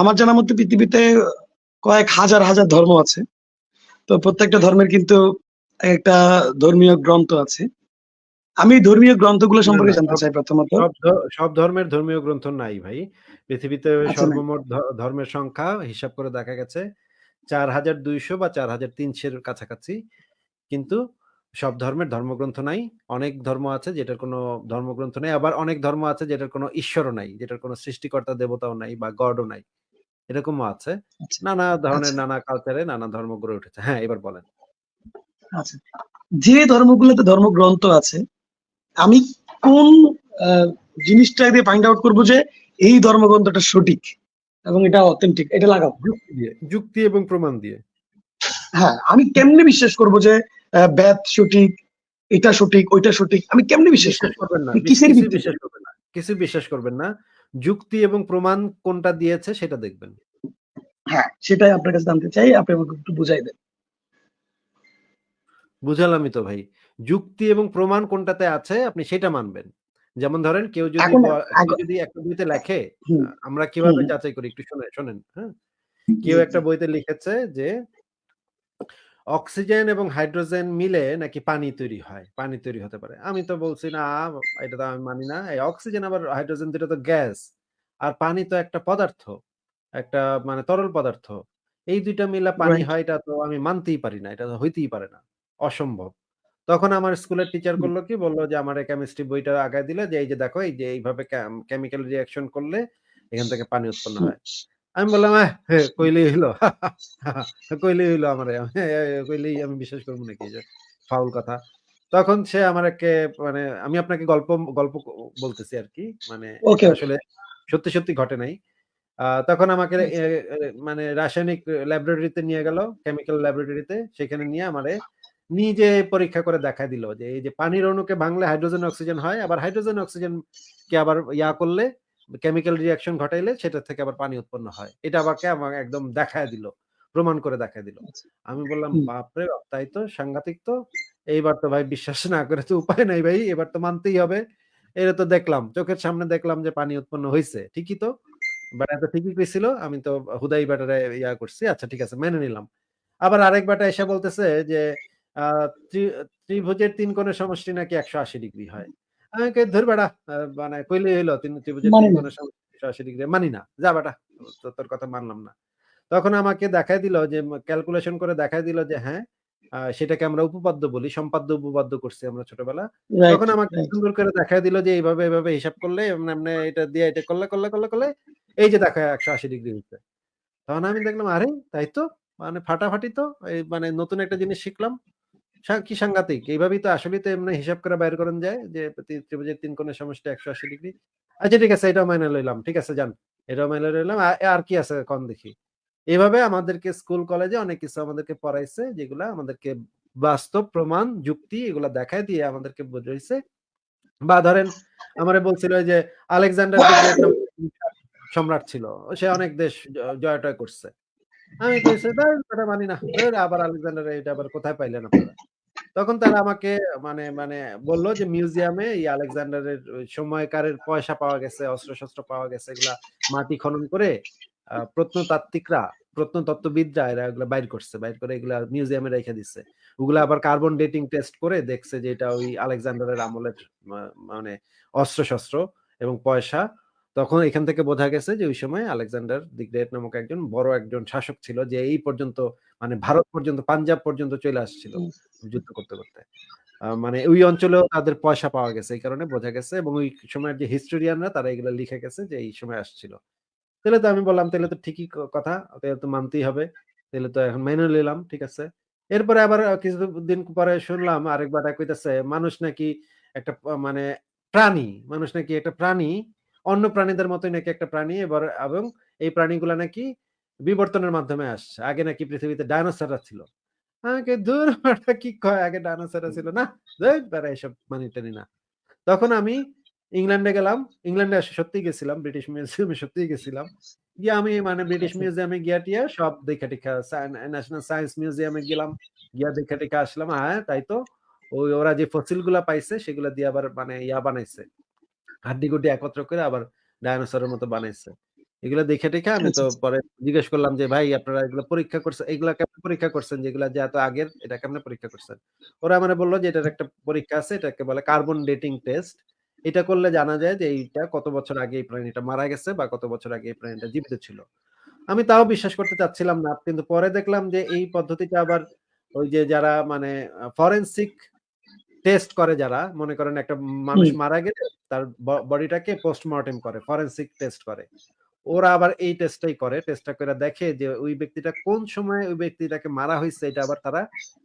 আমার জানার মধ্যে পৃথিবীতে কয়েক হাজার হাজার ধর্ম আছে। তো প্রত্যেকটা ধর্মের কিন্তু একটা ধর্মীয় গ্রন্থ আছে। আমি ধর্মীয় গ্রন্থগুলো সম্পর্কে জানতে চাই প্রথমত। সব ধর্মের ধর্মীয় গ্রন্থ নাই ভাই। পৃথিবীতে আচ্ছা, সর্বমোট ধর্মের সংখ্যা হিসাব করে দেখা গেছে চার হাজার দুইশো বা চার হাজার তিনশের কাছাকাছি। কিন্তু সব ধর্মের ধর্মগ্রন্থ নাই। অনেক ধর্ম আছে যেটার কোনো ধর্মগ্রন্থ নেই। আবার অনেক ধর্ম আছে যেটার কোনো ঈশ্বরও নাই যেটার কোনো সৃষ্টিকর্তা দেবতাও নাই বা গডও নাই। এরকমও আছে। আচ্ছা, নানা ধরনের আচ্ছা। নানা কালচারে নানা ধর্ম গড়ে উঠেছে। হ্যাঁ এবার বলেন। আচ্ছা। যে ধর্মগুলোতে ধর্মগ্রন্থ আছে আমি কোন জিনিসটা দিয়ে ফাইন্ড আউট করব যে এই ধর্মগ্রন্থটা সঠিক এবং এটা অথেন্টিক এটা লাগাবো? যুক্তি এবং প্রমাণ দিয়ে। হ্যাঁ আমি কেমনে বিশ্বাস করব যে বেদ সঠিক এটা সঠিক ওইটা সঠিক? আমি কেমনে বিশ্বাস করবেন না। কিসের বিশ্বাস করবেন না। কিছু বিশ্বাস করবেন না। যুক্তি এবং প্রমাণ কোনটা দিয়েছে সেটা দেখবেন। হ্যাঁ সেটাই আপনার কাছে জানতে চাই আপনি আমাকে একটু বুঝাই দেন। বুঝালামই তো ভাই। যুক্তি এবং প্রমাণ কোনটাতে আছে আপনি সেটা মানবেন। যেমন ধরেন কেউ যদি যদি একটা বইতে লেখে আমরা কীভাবে যাচাই করি? একটু শুনে শোনেন হ্যাঁ? কেউ একটা বইতে লিখেছে যে অক্সিজেন এবং হাইড্রোজেন মিলে নাকি পানি তৈরি হয়? পানি তৈরি হতে পারে। আমি তো বলছি না এটা তো আমি মানি না। এই অক্সিজেন আবার হাইড্রোজেন দুটো তো গ্যাস। আর পানি তো একটা পদার্থ। একটা মানে তরল পদার্থ এই দুইটা মিলা পানি. হয় এটা তো আমি মানতেই পারি না এটা তো হইতেই পারে না অসম্ভব তখন আমার স্কুলের টিচার হুম। করল কি বলল যে আমার কেমিস্ট্রি বইটা আগায় দিলে যে এই যে দেখো এই যে এইভাবে কেমিক্যাল রিয়াকশন করলে এখান থেকে পানি উৎপন্ন হয় আমি বললাম "আহ, হে, কইলেই হইল কইলেই হইল আমার কইলেই আমি বিশ্বাস করব নাকি যে ফাউল কথা তখন সে আমার একে মানে আমি আপনাকে গল্প গল্প বলতেছি আর কি মানে এটা. আসলে সত্যি সত্যি ঘটে নাই তখন আমাকে আচ্ছা। মানে রাসায়নিক ল্যাবরেটরিতে নিয়ে গেল কেমিক্যাল ল্যাবরেটরিতে। সেখানে নিয়ে আমারে নিজে পরীক্ষা করে দেখা দিল যে এই যে পানির অণুকে ভাঙলে হাইড্রোজেন অক্সিজেন হয় আবার হাইড্রোজেন অক্সিজেন কে আবার ইয়া করলে কেমিক্যাল রিয়াকশন ঘটাইলে সেটা থেকে আবার পানি উৎপন্ন হয়। এটা আমাকে আমাকে একদম দেখায় দিল প্রমাণ করে দেখায় দিল। আচ্ছা। আমি বললাম বাপরে তাই তো সাংঘাতিক তো। এইবার তো ভাই বিশ্বাস না করে তো উপায় নাই ভাই এবার তো মানতেই হবে। এটা তো দেখলাম চোখের সামনে দেখলাম যে পানি উৎপন্ন হয়েছে ঠিকই তো। বেটা তো ঠিকই কইছিল আমি তো হুদাই বেটারে ইয়া করছি আচ্ছা ঠিক আছে মেনে নিলাম। আবার আরেক বেটা এসে বলতেছে যে ত্রিভুজের তিন কোণের সমষ্টি নাকি একশো আশি ডিগ্রি হয়। আমি ধর বেটা মানে কইলে হইল তিন ত্রিভুজের তিন কোণের সমষ্টি একশো আশি ডিগ্রি মানি না যা বেটা তোর কথা মানলাম না। তখন আমাকে দেখাই দিল যে ক্যালকুলেশন করে দেখাই দিল যে হ্যাঁ সেটাকে আমরা উপপাদ্য বলি সম্পাদ্য উপপাদ্য করছি আমরা ছোটবেলা। তখন আমাকে সুন্দর করে দেখাই দিল যে এইভাবে এইভাবে হিসাব করলে এমনি এটা দিয়ে এটা করলে করলে করলে করলে এই যে দেখো, একশো আশি ডিগ্রি হচ্ছে তখন আমি দেখলাম, আরে, তাই তো? মানে ফাটাফাটি তো? এই মানে নতুন একটা জিনিস শিখলাম। কি সাংঘাতিক? এইভাবেই তো আসলে তো এমনি হিসাব করে বাইর করেন যায় যে ত্রিভুজের তিন কোণের সমষ্টি একশো আশি ডিগ্রি। আচ্ছা ঠিক আছে, এটাও মাইনে লইলাম, ঠিক আছে, যান। এটাও মাইনে লইলাম। আর কি আছে কম দেখি? এভাবে আমাদেরকে স্কুল, কলেজে অনেক কিছু আমাদেরকে পড়াইছে, যেগুলা আমাদেরকে বাস্তব প্রমাণ, যুক্তি এগুলা দেখায় দিয়ে আমাদেরকে বুঝাইছে। বা ধরেন, আমারে বলছিল যে, আলেকজান্ডার সম্রাট ছিল। সে অনেক দেশ জয় টয় করছে। আমি এটা মানি না। আবার আলেকজান্ডার এটা আবার কোথায় পাইলেন আপনারা? তখন তারা আমাকে মানে মানে বলল যে, মিউজিয়ামে এই আলেকজান্ডারের সময়কারের পয়সা পাওয়া গেছে অস্ত্র শস্ত্র পাওয়া গেছে, এগুলা মাটি খনন করে প্রত্নতাত্ত্বিকরা, প্রত্নতত্ত্ববিদরা, এরা এগুলা বাইর করছে, বাইর করে এগুলা মিউজিয়ামে রেখে দিচ্ছে ওগুলা আবার কার্বন ডেটিং টেস্ট করে দেখছে যে, এটা ওই আলেকজান্ডারের আমলের মানে অস্ত্র শস্ত্র এবং পয়সা তখন এখান থেকে বোঝা গেছে যে ওই সময় আলেকজান্ডার দি গ্রেট নামক একজন বড় একজন শাসক ছিল যে এই পর্যন্ত মানে ভারত পর্যন্ত পাঞ্জাব পর্যন্ত চলে আসছিল যুদ্ধ করতে করতে। মানে ওই অঞ্চলেও তাদের পয়সা পাওয়া গেছে এই কারণে বোঝা গেছে এবং ওই সময়ের যে হিস্টোরিয়ানরা তারা এগুলো লিখে গেছে যে এই সময় আসছিল। তাহলে তো আমি বললাম তাহলে তো ঠিকই কথা তাহলে তো মানতেই হবে তাহলে তো এখন মেনে নিলাম ঠিক আছে। এরপরে আবার কিছুদিন পরে শুনলাম আরেকবার কইতাছে মানুষ নাকি একটা মানে প্রাণী মানুষ নাকি একটা প্রাণী অন্য প্রাণীদের মতোই নাকি একটা প্রাণী এবার এবং এই প্রাণীগুলা নাকি বিবর্তনের মাধ্যমে আসছে। আগে নাকি পৃথিবীতে ডাইনোসররা ছিল। আমাকে দূর কি কয়? আগে ডাইনোসররা ছিল না? বেটা এসব মানি টানি না। তখন আমি ইংল্যান্ডে গেলাম। ইংল্যান্ডে আসে সত্যিই গেছিলাম ব্রিটিশ মিউজিয়ামে সত্যিই গেছিলাম। গিয়ে আমি মানে ব্রিটিশ আচ্ছা। মিউজিয়ামে গিয়া টিয়া সব দেখা টেখা ন্যাশনাল সায়েন্স মিউজিয়ামে গেলাম। গিয়া দেখা টেখা আসলাম। হ্যাঁ তাই তো? ওই ওরা যে ফসিলগুলা পাইছে সেগুলা দিয়ে আবার মানে ইয়া বানাইছে। হাড্ডি গুড্ডি একত্র করে আবার ডাইনোসরের মতো বানাইছে এগুলা দেখে টেখে আমি আচ্ছা, তো আচ্ছা। পরে জিজ্ঞেস করলাম যে, "ভাই আপনারা এগুলা পরীক্ষা করছেন এগুলা কেমনে পরীক্ষা করছেন যেগুলা যে এত আগের এটা কেমনে পরীক্ষা করছেন?" ওরা আমারে বলল যে, "এটার একটা পরীক্ষা আছে। এটাকে বলে কার্বন ডেটিং টেস্ট। এটা করলে জানা যায় যে এইটা কত বছর আগে এই প্রাণীটা মারা গেছে বা কত বছর আগে এই প্রাণীটা জীবিত ছিল।" আমি তাও বিশ্বাস করতে চাচ্ছিলাম না। কিন্তু পরে দেখলাম যে এই পদ্ধতিটা আবার ওই যে যারা মানে ফরেনসিক টেস্ট করে যারা, মনে করেন একটা মানুষ মারা গেলে তার বডিটাকে পোস্টমর্টেম করে, ফরেনসিক টেস্ট করে। ওরা আবার এই টেস্টটাই করে। টেস্টটা কইরা দেখে যে ওই ব্যক্তিটা কোন সময়ে ওই ব্যক্তিটাকে মারা হইছে এটা আবার তারা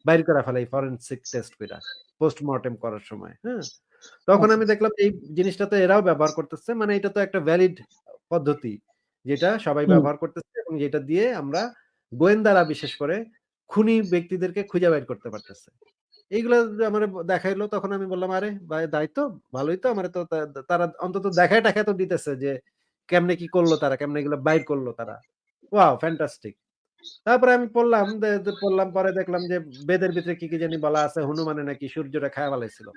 বাইর করে ফেলে এই ফরেনসিক টেস্ট কইরা। পোস্টমর্টেম করার সময়, হ্যাঁ? তখন আমি আচ্ছা। দেখলাম এই জিনিসটা তো এরাও ব্যবহার করতেছে। মানে এটা তো একটা ভ্যালিড পদ্ধতি। যেটা সবাই ব্যবহার করতেছে এবং যেটা দিয়ে আমরা গোয়েন্দারা বিশেষ করে খুনি ব্যক্তিদেরকে খুঁজে বের করতে পারতেছে। এইগুলা আমারে দেখাইলো তখন আমি বললাম, "আরে ভাই তাই তো? ভালোই তো আমারে তো তারা অন্তত দেখায়-টেখায় তো দিতেছে যে কেমনে কি করল তারা, কেমনে এগুলো বাইর করল তারা। ওয়াও! ফ্যান্টাস্টিক।" তারপরে আমি পড়লাম পড়লাম পরে দেখলাম যে বেদের ভিতরে কি, কি জানি বলা আছে হনুমানে নাকি সূর্যটা খায়া ফেলাইছিল।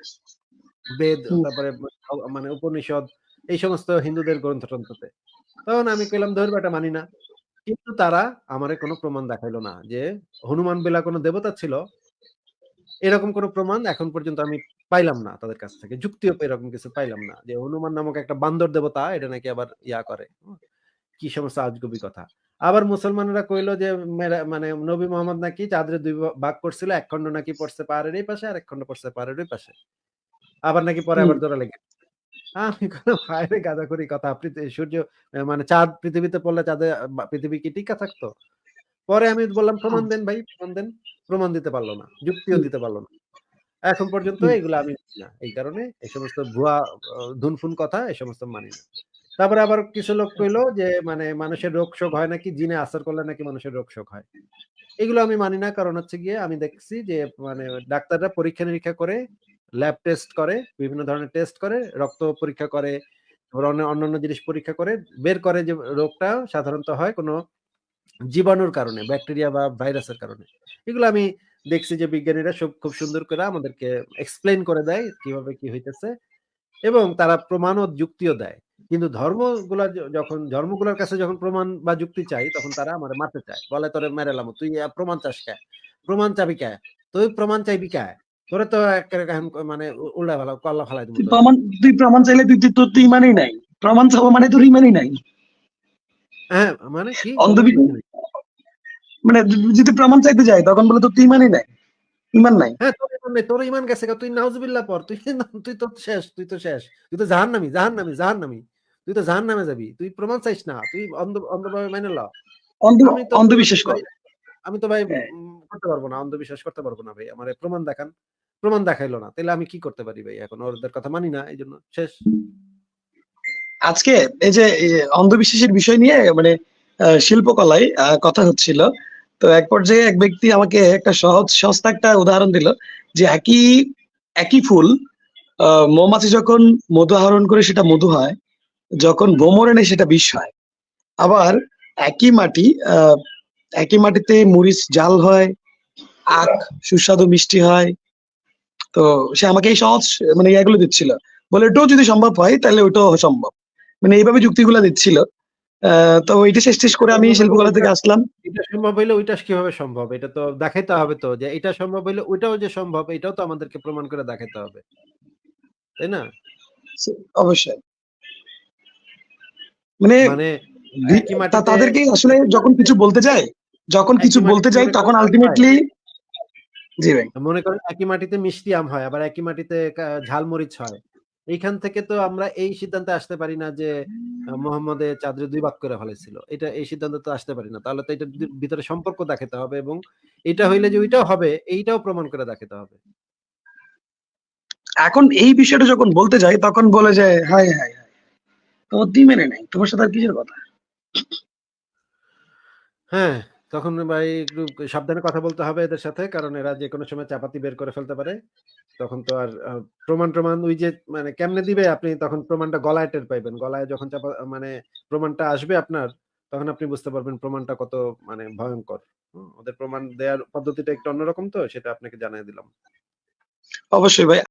বেদ তারপরে মানে উপনিষদ এই সমস্ত হিন্দুদের গ্রন্থ-টন্থতে। তখন আমি কইলাম বেটা মানি না। কিন্তু তারা আমারে কোনো প্রমাণ দেখাইলো না যে হনুমান বেলা কোনো দেবতা ছিল এরকম কোন প্রমাণ এখন পর্যন্ত আমি পাইলাম না তাদের কাছ থেকে। যুক্তিও এরকম কিছু পাইলাম না। যে হনুমান নামক একটা বান্দর দেবতা এটা নাকি আবার ইয়া করে। কি সমস্ত আজগুবি কথা। আবার মুসলমানেরা কইল যে মানে নবী মোহাম্মদ নাকি চাঁদরে দুই ভাগ করছিল। এক খন্ড নাকি পড়ছে পাহাড়ের এই পাশে, আরেক খন্ড পড়ছে পাহাড়ের ওই পাশে। আবার নাকি পরে আবার জোড়া লেগে আমি কইলাম হায় রে গাঁজাখুরি কথা। আপনি সূর্য মানে চাঁদ পৃথিবীতে পড়লে চাঁদে পৃথিবী কি টিকা থাকতো? পরে আমি বললাম, "প্রমাণ দেন ভাই, প্রমাণ দেন।" প্রমাণ দিতে পারল না। যুক্তিও দিতে পারল না। এখন পর্যন্ত এগুলো আমি না। এই কারণে এই সমস্ত ভুয়া ধুনফুন কথা এই সমস্ত মানি না। তারপরে আবার কিছু লোক কইল আচ্ছা। যে মানে মানুষের রোগ-শোক হয় নাকি জিনে আসর করলে নাকি মানুষের রোগ-শোক হয়। এগুলো আমি মানি না। কারণ হচ্ছে গিয়ে আমি দেখছি যে মানে ডাক্তাররা পরীক্ষা-নিরীক্ষা করে, ল্যাব টেস্ট করে, বিভিন্ন ধরনের টেস্ট করে, রক্ত পরীক্ষা করে, অন্যান্য জিনিস পরীক্ষা করে, বের করে যে রোগটা সাধারণত হয় কোন জীবাণুর কারণে, ব্যাকটেরিয়া বা ভাইরাসের কারণে। এগুলো আমি দেখছি যে বিজ্ঞানীরা সব খুব সুন্দর করে আমাদেরকে এক্সপ্লেন করে দেয় কীভাবে কি হইতেছে এবং তারা প্রমাণ ও যুক্তিও দেয়। কিন্তু ধর্মগুলা যখন ধর্মগুলার কাছে যখন প্রমাণ বা যুক্তি চাই তখন তারা আমারে মারতে চায়। বলে, "তোরে মেরে এলামু। তুই প্রমাণ চাস কে? প্রমাণ চাবি কে? তুই প্রমাণ চাইবি কে? তোরে তো মানে উল্টা ফালা কল্লা ফালাই তুই প্রমাণ তুই প্রমাণ চাইলে তুই তোর তো ইমানই নাই। প্রমাণ চাওয়া মানে তোর ইমানই নাই। হ্যাঁ, মানে কি। মানে যদি প্রমাণ চাইতে তখন বলে তো ইমানই নাই। ইমান নাই। হ্যাঁ, তোর ইমান নাই। তোর ইমান গেছে গা। তুই নাউজুবিল্লাহ পড়। তুই তুই তো শেষ, তুই তো শেষ। তুই তো জাহান্নামী, জাহান্নামী, জাহান্নামী। তুই তো জাহান্নামে যাবি। তুই প্রমাণ চাইস না। তুই অন্ধ অন্ধভাবে মাইনা ল। অন্ধবিশ্বাস করে। আমি তো ভাই হ্যাঁ। করতে পারব না। অন্ধবিশ্বাস করতে পারব না ভাই। আমার প্রমাণ দেখান। প্রমাণ দেখাইলো না। তাহলে আমি কি করতে পারি ভাই এখন? ওদের কথা মানি না এই জন্য শেষ। আজকে এই যে অন্ধবিশ্বাসের বিষয় নিয়ে মানে শিল্পকলায় কথা হচ্ছিল। তো এক পর্যায়ে এক ব্যক্তি আমাকে একটা সহজ সস্তা একটা উদাহরণ দিল যে একই, একই ফুল মৌমাছি যখন মধু আহরণ করে সেটা মধু হয়, যখন ভ্রমরে নেয় সেটা বিষ হয়। আবার একই মাটি একই মাটিতে মরিচ জাল হয়, আখ সুস্বাদু মিষ্টি হয়। তো সে আমাকে এই সহজ মানে ইয়াগুলো দিচ্ছিল। বলে ওটাও যদি সম্ভব হয় তাহলে ওটাও সম্ভব। মানে এইভাবে যুক্তিগুলা দিচ্ছিল। তো ওইটা শেষ, শেষ করে আমি শিল্পকলা থেকে আসলাম। এটা সম্ভব হইলে ওইটা কীভাবে সম্ভব? এটা তো দেখাইতে হবে তো যে এটা সম্ভব হইলে ওইটাও যে সম্ভব এটাও তো আমাদেরকে প্রমাণ করে দেখাইতে হবে। তাই না? অবশ্যই। মানে মানে তাদেরকে আসলে যখন কিছু বলতে যাই, যখন কিছু বলতে যাই তখন। আল্টিমেটলি জি ভাই। মনে করেন একই মাটিতে মিষ্টি আম হয়, আবার একই মাটিতে ঝালমরিচ হয়। এইখান থেকে তো আমরা এই সিদ্ধান্তে আসতে পারি না যে মোহাম্মদে চাঁদরে ২ ভাগ করে ফেলাইছিল। এটা এই সিদ্ধান্তে তো আসতে পারি না। তাহলে তো এটার ভিতরে সম্পর্ক দেখাতে হবে এবং এটা হইলে যে ওইটাও হবে এইটাও প্রমাণ করে দেখাতে হবে। এখন এই বিষয়টা যখন বলতে যাই তখন বলে যে, "হায়, হায়, হায়! তোমার তো ইমানই নাই। তোমার সাথে আর কিসের কথা?" হ্যাঁ, তখন ভাই একটু সাবধানে কথা বলতে হবে এদের সাথে। কারণ এরা যেকোনো সময় চাপাতি বের করে ফেলতে পারে। তখন তো আর আ প্রমাণ-টমাণ ওই যে মানে কেমনে দিবে আপনি তখন প্রমাণটা গলায় টের পাইবেন। গলায় যখন চাপা মানে প্রমাণটা আসবে আপনার, তখন আপনি বুঝতে পারবেন প্রমাণটা কত মানে ভয়ঙ্কর? ওদের প্রমাণ দেওয়ার পদ্ধতিটা একটু অন্যরকম তো, সেটা আপনাকে জানায় দিলাম। অবশ্যই ভাই।